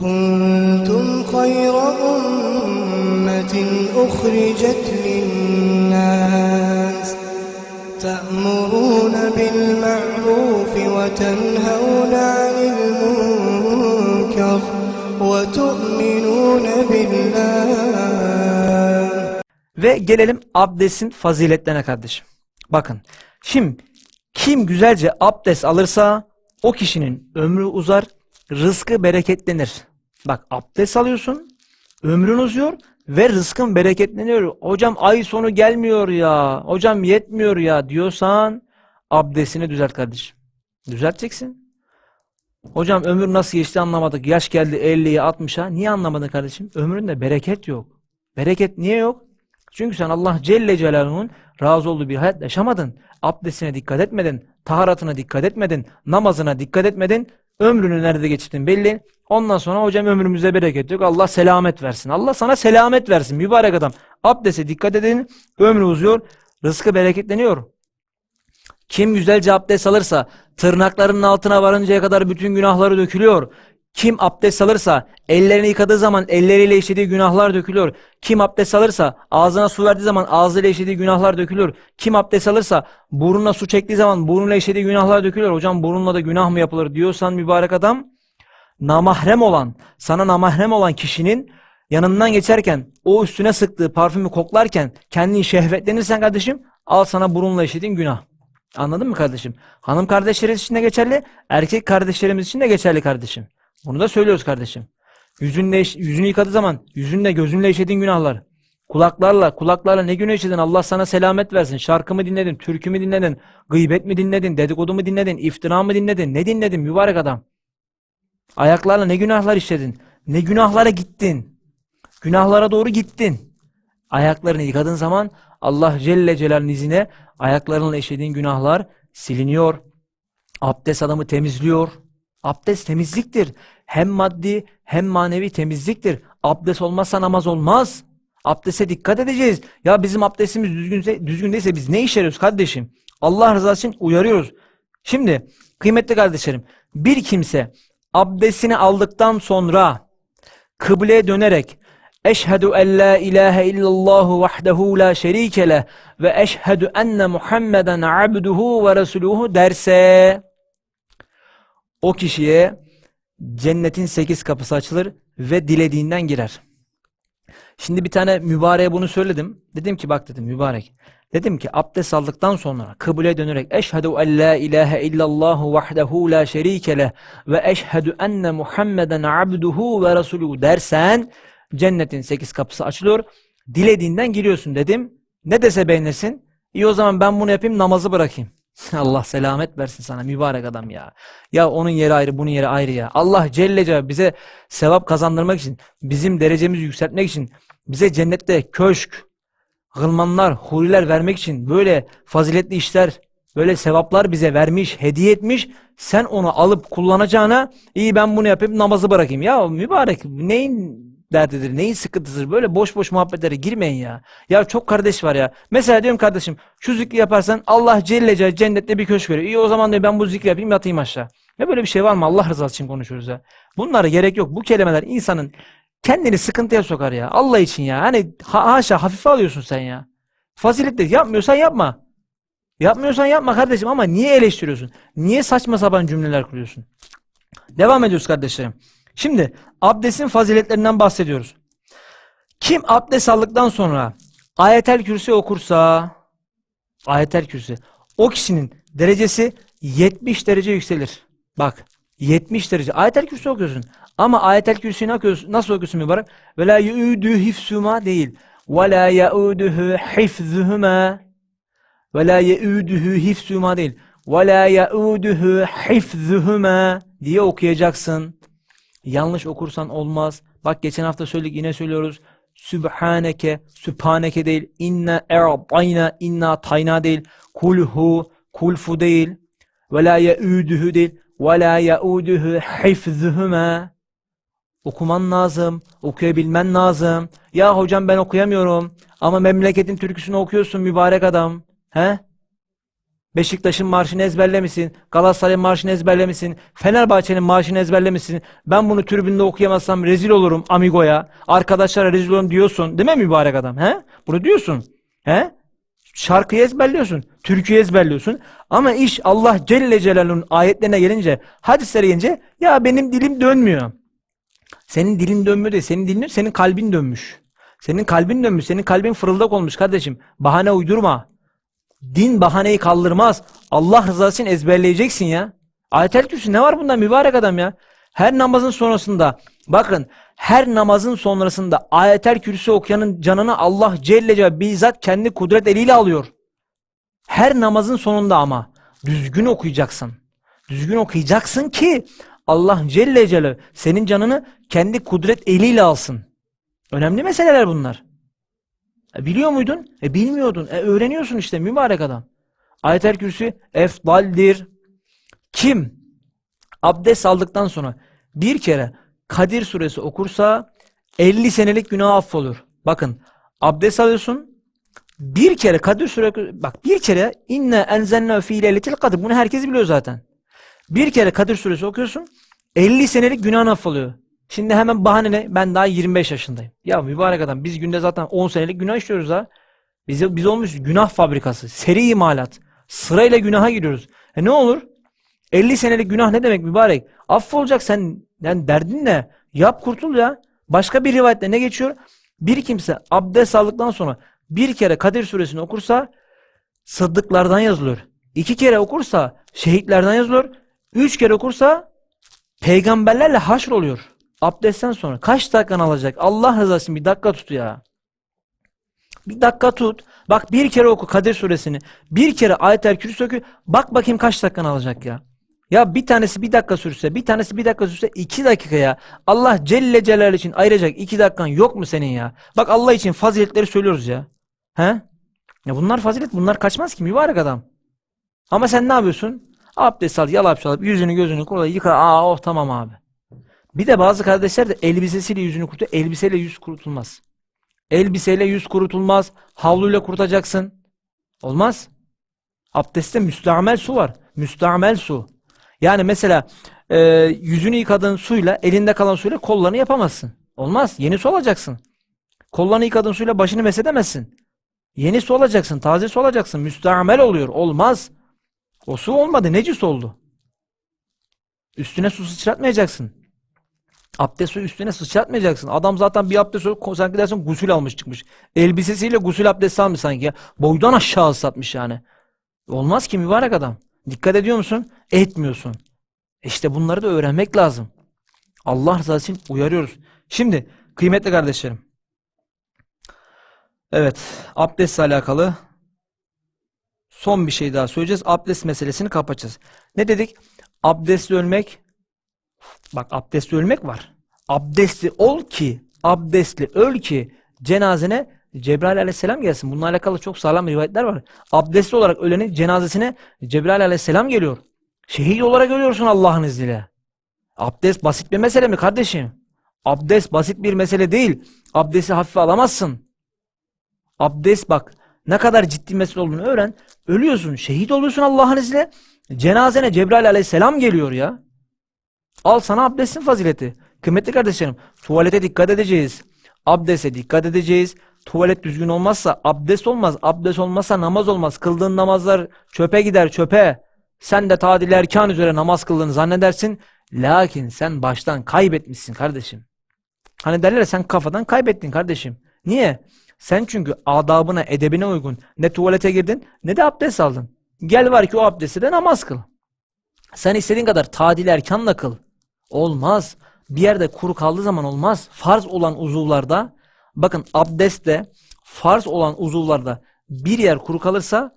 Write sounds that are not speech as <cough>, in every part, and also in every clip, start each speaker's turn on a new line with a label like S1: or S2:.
S1: كنتم خير أمة أخرجت للناس تأمرون بالمعروف وتنهون عن المنكر وتؤمنون بالله
S2: Ve gelelim abdestin faziletlerine kardeşim. Bakın. Şimdi kim güzelce abdest alırsa o kişinin ömrü uzar, rızkı bereketlenir. Bak abdest alıyorsun, ömrün uzuyor ve rızkın bereketleniyor. Hocam ay sonu gelmiyor ya, hocam yetmiyor ya diyorsan abdestini düzelt kardeşim. Düzelteceksin. Hocam ömür nasıl geçti anlamadık. Yaş geldi 50'ye 60'a. Niye anlamadın kardeşim? Ömründe bereket yok. Bereket niye yok? Çünkü sen Allah Celle Celaluhu'nun razı olduğu bir hayat yaşamadın. Abdestine dikkat etmedin. Taharatına dikkat etmedin. Namazına dikkat etmedin. Ömrünü nerede geçirdin belli. Ondan sonra hocam ömrümüzde bereket yok. Allah selamet versin. Allah sana selamet versin. Mübarek adam. Abdeste dikkat edin. Ömrü uzuyor. Rızkı bereketleniyor. Kim güzelce abdest alırsa tırnaklarının altına varıncaya kadar bütün günahları dökülüyor. Kim abdest alırsa ellerini yıkadığı zaman elleriyle işlediği günahlar dökülüyor. Kim abdest alırsa ağzına su verdiği zaman ağzıyla işlediği günahlar dökülüyor. Kim abdest alırsa burnuna su çektiği zaman burnuyla işlediği günahlar dökülüyor. Hocam burunla da günah mı yapılır diyorsan mübarek adam namahrem olan, sana namahrem olan kişinin yanından geçerken o üstüne sıktığı parfümü koklarken kendini şehvetlenirsen kardeşim al sana burunla işlediğin günah. Anladın mı kardeşim? Hanım kardeşlerimiz için de geçerli, erkek kardeşlerimiz için de geçerli kardeşim. Bunu da söylüyoruz kardeşim. Yüzünle, yüzünü yıkadığı zaman yüzünle gözünle işlediğin günahlar. Kulaklarla, kulaklarla ne günah işledin Allah sana selamet versin. Şarkı mı dinledin, türkü mü dinledin, gıybet mi dinledin, dedikodu mu dinledin, iftira mı dinledin, ne dinledin mübarek adam. Ayaklarla ne günahlar işledin, ne günahlara gittin. Günahlara doğru gittin. Ayaklarını yıkadığın zaman Allah Celle Celal'in izine ayaklarınla işlediğin günahlar siliniyor. Abdest adamı temizliyor. Abdest temizliktir. Hem maddi hem manevi temizliktir. Abdest olmazsa namaz olmaz. Abdeste dikkat edeceğiz. Ya bizim abdestimiz düzgünse, düzgün değilse biz ne yarıyoruz kardeşim? Allah rızası için uyarıyoruz. Şimdi kıymetli kardeşlerim bir kimse abdestini aldıktan sonra kıbleye dönerek Eşhedü en la ilahe illallah vahdehu la şerike leh ve eşhedü enne Muhammeden abduhu ve resuluhu derse o kişiye cennetin sekiz kapısı açılır ve dilediğinden girer. Şimdi bir tane mübareğe bunu söyledim. Dedim ki bak dedim mübarek. Dedim ki abdest aldıktan sonra kıbleye dönerek eşhedü en la ilahe illallah vahdehu la şerike leh ve eşhedü enne Muhammeden abduhu ve resuluhu dersen cennetin sekiz kapısı açılıyor. Dilediğinden giriyorsun dedim. Ne dese beğenirsin. İyi o zaman ben bunu yapayım namazı bırakayım. <laughs> Allah selamet versin sana mübarek adam ya. Ya onun yeri ayrı bunun yeri ayrı ya. Allah Celle Celaluhu bize sevap kazandırmak için, bizim derecemizi yükseltmek için, bize cennette köşk, gılmanlar, huriler vermek için böyle faziletli işler, böyle sevaplar bize vermiş, hediye etmiş. Sen onu alıp kullanacağına iyi ben bunu yapayım namazı bırakayım. Ya mübarek neyin derdidir, neyin sıkıntısıdır? Böyle boş boş muhabbetlere girmeyin ya. Ya çok kardeş var ya. Mesela diyorum kardeşim şu zikri yaparsan Allah Celle Celaluhu cennette bir köşk veriyor. İyi o zaman diyor ben bu zikri yapayım yatayım aşağı. Ya böyle bir şey var mı? Allah rızası için konuşuyoruz ya. Bunlara gerek yok. Bu kelimeler insanın kendini sıkıntıya sokar ya. Allah için ya. Hani ha haşa hafife alıyorsun sen ya. Faziletli yapmıyorsan yapma. Yapmıyorsan yapma kardeşim ama niye eleştiriyorsun? Niye saçma sapan cümleler kuruyorsun? Devam ediyoruz kardeşlerim. Şimdi abdestin faziletlerinden bahsediyoruz. Kim abdest aldıktan sonra ayetel kürsi okursa ayetel kürsi o kişinin derecesi 70 derece yükselir. Bak 70 derece. Ayetel kürsi okuyorsun. Ama ayetel okuyorsun, nasıl okuyorsun mübarek? Ve la yu'udu hifsuma değil. Ve la yauduhu hifzuhuma. Ve la yauduhu hifsuma değil. Ve la yauduhu hifzuhuma diye okuyacaksın. Yanlış okursan olmaz. Bak geçen hafta söyledik yine söylüyoruz. Sübhaneke, sübhaneke değil. İnna e'tayna, inna tayna değil. Kulhu, kulfu değil. Ve la yauduhu değil. Ve la yauduhu hifzuhuma. Okuman lazım, okuyabilmen lazım. Ya hocam ben okuyamıyorum. Ama memleketin türküsünü okuyorsun mübarek adam. He? Beşiktaş'ın marşını ezberlemişsin. Galatasaray'ın marşını ezberlemişsin. Fenerbahçe'nin marşını ezberlemişsin. Ben bunu tribünde okuyamazsam rezil olurum amigoya. Arkadaşlara rezil olurum diyorsun. Değil mi mübarek adam? He? Bunu diyorsun. He? Şarkıyı ezberliyorsun. Türküyü ezberliyorsun. Ama iş Allah Celle Celaluhu'nun ayetlerine gelince, hadislere gelince ya benim dilim dönmüyor. Senin dilin dönmüyor değil. Senin dilin senin kalbin dönmüş. Senin kalbin dönmüş. Senin kalbin fırıldak olmuş kardeşim. Bahane uydurma. Din bahaneyi kaldırmaz. Allah rızası için ezberleyeceksin ya. Ayetel Kürsü ne var bunda mübarek adam ya? Her namazın sonrasında bakın her namazın sonrasında ayetel kürsü okuyanın canını Allah Celle Celaluhu bizzat kendi kudret eliyle alıyor. Her namazın sonunda ama düzgün okuyacaksın. Düzgün okuyacaksın ki Allah Celle Celaluhu senin canını kendi kudret eliyle alsın. Önemli meseleler bunlar. E, biliyor muydun? E bilmiyordun. E öğreniyorsun işte mübarek adam. Ayetel Kürsü efdaldir. Kim abdest aldıktan sonra bir kere Kadir suresi okursa 50 senelik günah affolur. Bakın abdest alıyorsun. Bir kere Kadir suresi bak bir kere inne enzelna fi leyletil kadir. Bunu herkes biliyor zaten. Bir kere Kadir suresi okuyorsun. 50 senelik günahın affoluyor. Şimdi hemen bahane ne? Ben daha 25 yaşındayım. Ya mübarek adam biz günde zaten 10 senelik günah işliyoruz ha. Biz, biz olmuş günah fabrikası. Seri imalat. Sırayla günaha giriyoruz. E ne olur? 50 senelik günah ne demek mübarek? Affolacak sen yani derdin ne? Yap kurtul ya. Başka bir rivayette ne geçiyor? Bir kimse abdest aldıktan sonra bir kere Kadir suresini okursa sıddıklardan yazılıyor. İki kere okursa şehitlerden yazılıyor. Üç kere okursa peygamberlerle haşr oluyor. Abdestten sonra kaç dakikan alacak? Allah rızası için bir dakika tut ya. Bir dakika tut. Bak bir kere oku Kadir suresini. Bir kere ayet-el kürsü oku. Bak bakayım kaç dakikan alacak ya. Ya bir tanesi bir dakika sürse, bir tanesi bir dakika sürse iki dakika ya. Allah Celle Celal için ayıracak iki dakikan yok mu senin ya? Bak Allah için faziletleri söylüyoruz ya. He? Ya bunlar fazilet, bunlar kaçmaz ki mübarek adam. Ama sen ne yapıyorsun? Abdest al, yalap çalıp yüzünü gözünü kurula yıka. Aa oh tamam abi. Bir de bazı kardeşler de elbisesiyle yüzünü kurutuyor. Elbiseyle yüz kurutulmaz. Elbiseyle yüz kurutulmaz. Havluyla kurutacaksın. Olmaz. Abdestte müstamel su var. Müstamel su. Yani mesela e, yüzünü yıkadığın suyla elinde kalan suyla kollarını yapamazsın. Olmaz. Yeni su alacaksın. Kollarını yıkadığın suyla başını mesedemezsin. Yeni su alacaksın. Taze su alacaksın. Müstamel oluyor. Olmaz. O su olmadı. Necis oldu. Üstüne su sıçratmayacaksın. Abdest suyu üstüne sıçratmayacaksın. Adam zaten bir abdest suyu sanki dersin gusül almış çıkmış. Elbisesiyle gusül abdesti almış sanki ya. Boydan aşağı ıslatmış yani. Olmaz ki mübarek adam. Dikkat ediyor musun? Etmiyorsun. İşte bunları da öğrenmek lazım. Allah rızası için uyarıyoruz. Şimdi kıymetli kardeşlerim. Evet, abdestle alakalı son bir şey daha söyleyeceğiz. Abdest meselesini kapatacağız. Ne dedik? Abdestli ölmek Bak abdestli ölmek var. Abdestli ol ki, abdestli öl ki cenazene Cebrail aleyhisselam gelsin. Bununla alakalı çok sağlam rivayetler var. Abdestli olarak ölenin cenazesine Cebrail aleyhisselam geliyor. Şehit olarak ölüyorsun Allah'ın izniyle. Abdest basit bir mesele mi kardeşim? Abdest basit bir mesele değil. Abdesti hafife alamazsın. Abdest bak ne kadar ciddi mesele olduğunu öğren. Ölüyorsun, şehit oluyorsun Allah'ın izniyle. Cenazene Cebrail aleyhisselam geliyor ya. Al sana abdestin fazileti. Kıymetli kardeşlerim, tuvalete dikkat edeceğiz. Abdeste dikkat edeceğiz. Tuvalet düzgün olmazsa abdest olmaz. Abdest olmazsa namaz olmaz. Kıldığın namazlar çöpe gider çöpe. Sen de tadil erkan üzere namaz kıldığını zannedersin. Lakin sen baştan kaybetmişsin kardeşim. Hani derler sen kafadan kaybettin kardeşim. Niye? Sen çünkü adabına, edebine uygun ne tuvalete girdin ne de abdest aldın. Gel var ki o abdesti de namaz kıl. Sen istediğin kadar tadil erkanla kıl. Olmaz. Bir yerde kuru kaldığı zaman olmaz. Farz olan uzuvlarda bakın abdestte farz olan uzuvlarda bir yer kuru kalırsa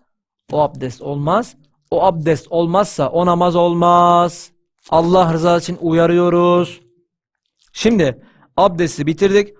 S2: o abdest olmaz. O abdest olmazsa o namaz olmaz. Allah rızası için uyarıyoruz. Şimdi abdesti bitirdik.